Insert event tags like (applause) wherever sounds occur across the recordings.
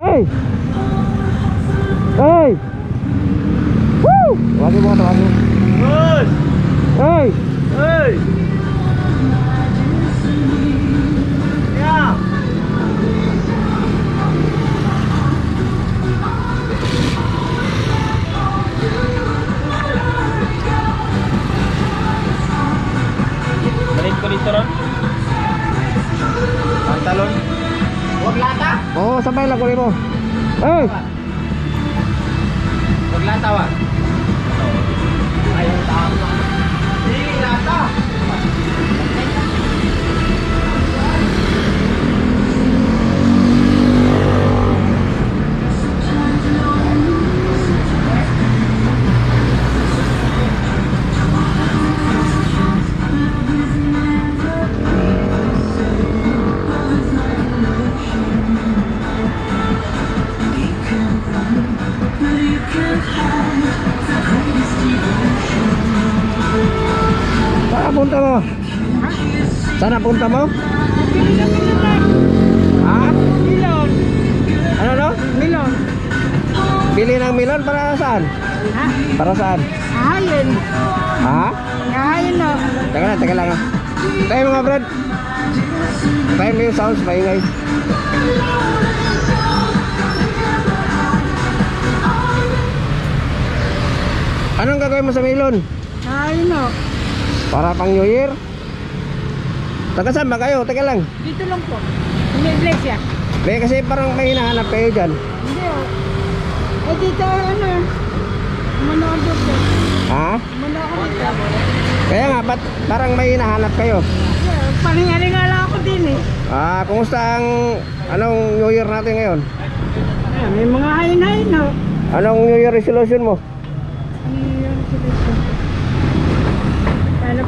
Hey! Hey! Woo! Tawagin mo, tawagin mo. Hey! Hey! Sabay lang kunin mo. Hey! Huwag wa. Saan ang punta mo? Ha? Milon. Ano no? Milon. Bili ng milon para saan? Ha? Para saan? Ahayin. Ha? Ahayin no. Teka lang, teka lang. ah. Tayo mga brad. Tayo mo yung sounds, maingay. Anong gagawin mo sa milon? Ahayin no. Para pang New Year? Taga saan ba kayo? Teka lang. Dito lang po. Sa iglesia. May kasi parang may hinahanap kayo dyan. Hindi oh. Eh dito ano. Mano ako dito. Ha? Mano ako dito. Kaya nga, ba't parang may hinahanap kayo? Yeah, Paningaling nga lang ako din eh. Ah, kumusta ang anong New Year natin ngayon? Ah, may mga hayin-hayin no. Anong New Year resolution mo? Ano yun sila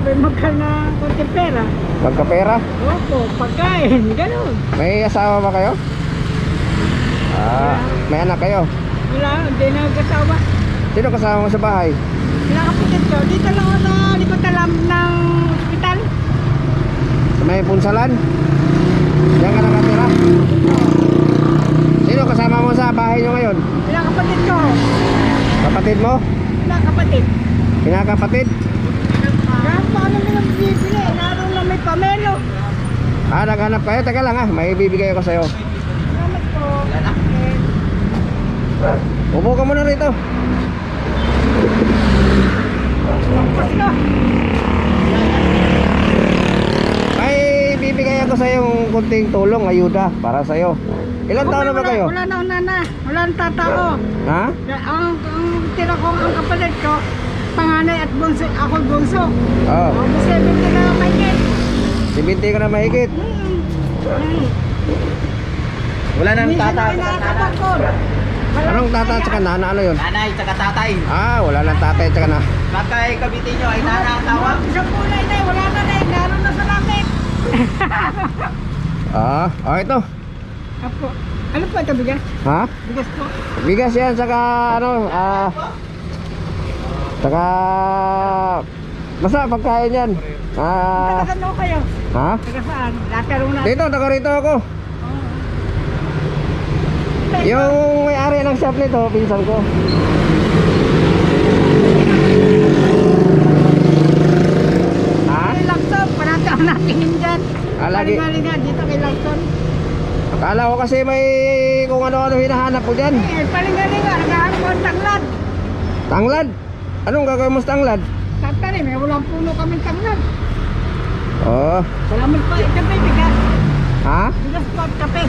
yung magkano ng konti pera. Magkapera? Opo, pagkain. Ganun. May asawa ba kayo? Ah, may anak kayo? Wala, hindi na nagkasawa. Sino kasama mo sa bahay? Wala kapatid ko. Dito lang ako sa likod na ng ospital. Sa may punsalan? Diyan ka nakatira? Sino kasama mo sa bahay nyo ngayon? Wala kapatid ko. Kapatid mo? Wala kapatid. Kinakapatid? Kahit paano mo nang bibili, naroon lang may pamelo. Ah, naghanap kayo? Teka lang ah, may bibigay ako sa'yo. Salamat po. Upo ka muna rito. May bibigay ako sa yung kunting tulong, ayuda para sa iyo. Ilan taon na ba Wala- kayo? Wala na. Wala nang tata ko. Ha? Ang, ang tira ko ang kapatid ko, panganay at bunso, ako bunso. Oh, Ako 70 na may 70 ka na mahigit. Wala nang tata. Anong nang tata at saka nana ano yun? Nanay, tsaka tatay. Ah, wala nang tatay at saka na. Baka ikabitin nyo ay nana ang tawag. Sa kulay na, wala na na, naroon na sa langit. (laughs) Ah, oh ito. Apo. Ano po ito, bigas? Ha? Bigas po. Bigas yan saka ano, ah saka basta pagkain yan. Ah, Taga saan kayo? Ha? Taga saan? Latarong na. Dito, taga rito ako. Yung may-ari ng shop nito, pinsan ko. Ha? Kay Lacson, parata ang natingin dyan. Ah, lagi. Nga dito kay Lacson. Akala ko kasi may kung ano-ano hinahanap ko dyan. Eh, paling-galing nga, nagahan ko ang tanglad. Tanglad? Anong gagawin mo sa tanglad? Tatanim, eh, walang puno kami tanglad. Oh, Salamat po, ito pa bigas. ha? Bigas po at kape.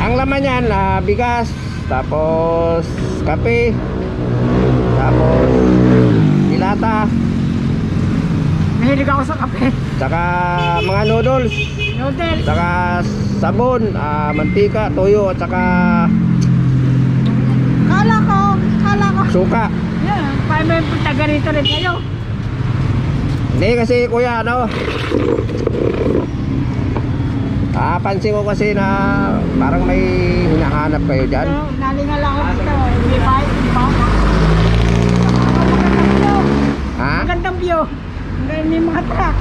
Ang laman yan, ah, bigas, tapos kape, tapos dilata, Mahilig ako sa kape. tsaka mga noodles, Noodles. tsaka sabon, ah, mantika, toyo, at tsaka Kala ko, kala ko. suka. Yan, paano may taga rito rin kayo? Hindi kasi kuya ano Ah, pansin ko kasi na parang may hinahanap kayo dyan. So, nalingal ako dito. Magandang view. Ha? Magandang view. May mga truck.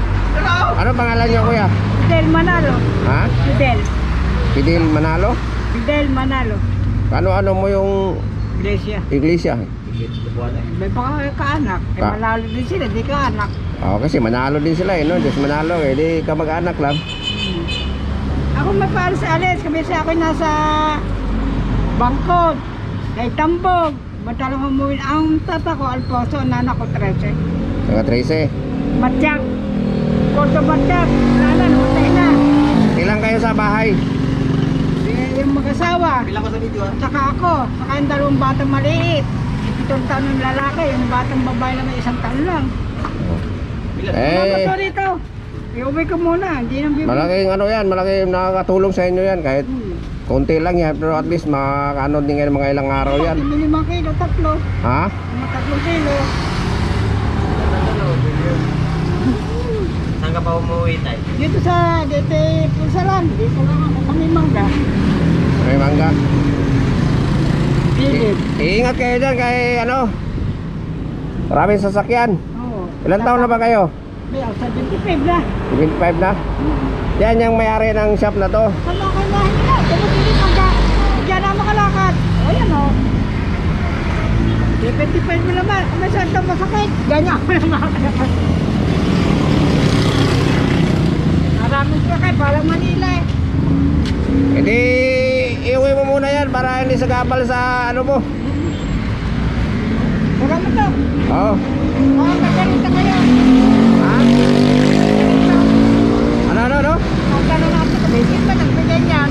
Ano pangalan niyo kuya? Fidel Manalo. Ha? Fidel. Fidel Manalo? Fidel Manalo. Ano-ano mo yung Iglesia. iglesia? May baka kaanak. Eh, Ka- malalo din sila, di kaanak. Oo, kasi manalo din sila eh, no? Diyos manalo eh, di ka mag-anak lang. Ako may para sa alis, kami siya ako nasa Bangkod, kay Tambog. Madalang umuwi. Ang tata ko, Alfonso, ang nana ko, Trece. Saka 13. Matyak. Porto Matyak. Wala na, namatay na. Ilang kayo sa bahay? Eh, yung mag-asawa. Bilang ko sa video ah. Saka ako, saka yung dalawang batang maliit. Pitong taon ng lalaki, yung batang babae lang may isang taon lang. Eh. Mga rito. Iuwi ko muna, hindi nang bibig. malaking ano yan, malaking nakakatulong sa inyo yan. Kahit Hmm. konti lang yan, pero at least makakaano din kayo mga ilang araw yan. Yung limang kilo, tatlo. Ha? Mga tatlong kilo. Saan ka pa umuwi tayo? Dito sa Dete Pusalan, dito lang ako kami mangga. May mangga. Pilip. I- iingat kayo dyan kay ano. Maraming sasakyan. Ilan taon na ba kayo? May sa 25 na. 25 na? Yan yung may-ari ng shop na to. Ko na nila. Dito pilip mangga. Diyan na makalakad. O yan o. Di 25 mo naman. Kung may saan masakit. Ganyan ako na makalakad. Maraming sakay. Parang Manila eh. Hindi, iuwi mo muna yan para hindi sagabal sa ano mo. Ha? Ano, ano, ano? Natin, ganyan.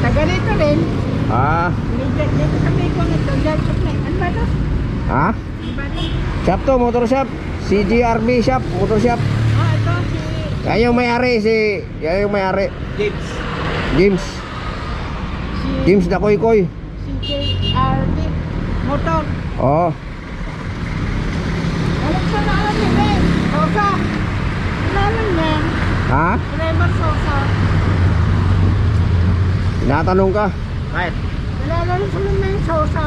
Taga rito rin. Ah, Dito dito sa Bicol ito, dyan sa play. Ano ba ito? ha? Ano ba ito? Shop to, motor shop. CGRB shop, motor shop. Ah, ito si... Yan yung may-ari, si... Yan yung may-ari. James. James. Si... James Dakoy Koy. JRD. Motor. Oo. Alam niya. Ha? Trevor Sosa. Tinatanong ka. Bakit? Nalala sa naman yung Sosa.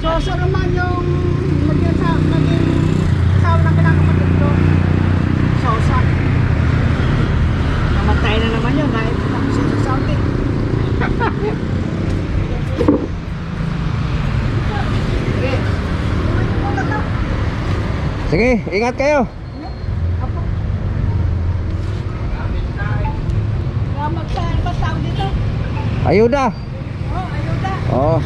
Sosa naman yung maging sa maging asawa ng kinakapatid ko. Sosa. Namatay na naman yun dahil tapos sa Saudi. (laughs) Sige. Uwi ko muna to. Sige, ingat kayo. Apo. Salamat sa ibang tao dito. Ayuda. Oh, ayuda. Oo.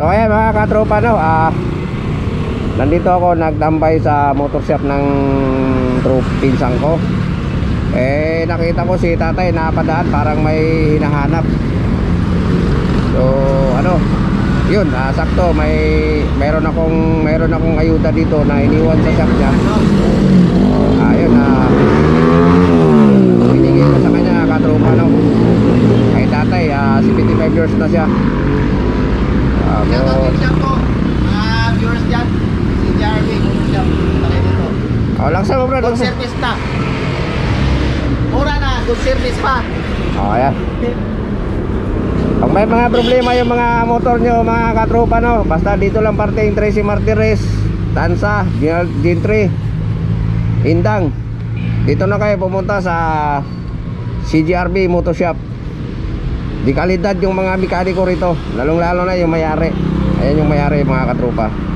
So ayan mga katropa no, ah nandito ako nagtambay sa motor shop ng troop pinsang ko. Eh nakita ko si tatay napadaan parang may hinahanap. So ano, yun, ah, sakto may meron akong meron akong ayuda dito na iniwan sa shop niya. Ayun na binigay ko sa kanya katropa no. Kay tatay, ah, 75 years na siya. Ah, Shout out po. Mga viewers dyan. Si Jarvie. Kung siya. Dito. oh, lang sa mo bro. Good service na. Mura na. Good service pa. Oh, ayan. Pag may mga problema yung mga motor nyo, mga katropa, no? Basta dito lang parting Tracy Martires, Tansa, Gentry, Indang. Dito na kayo pumunta sa CGRB Motor Shop. Di kalidad yung mga mekaniko rito, lalong lalo na yung mayari. Ayan yung mayari mga katropa.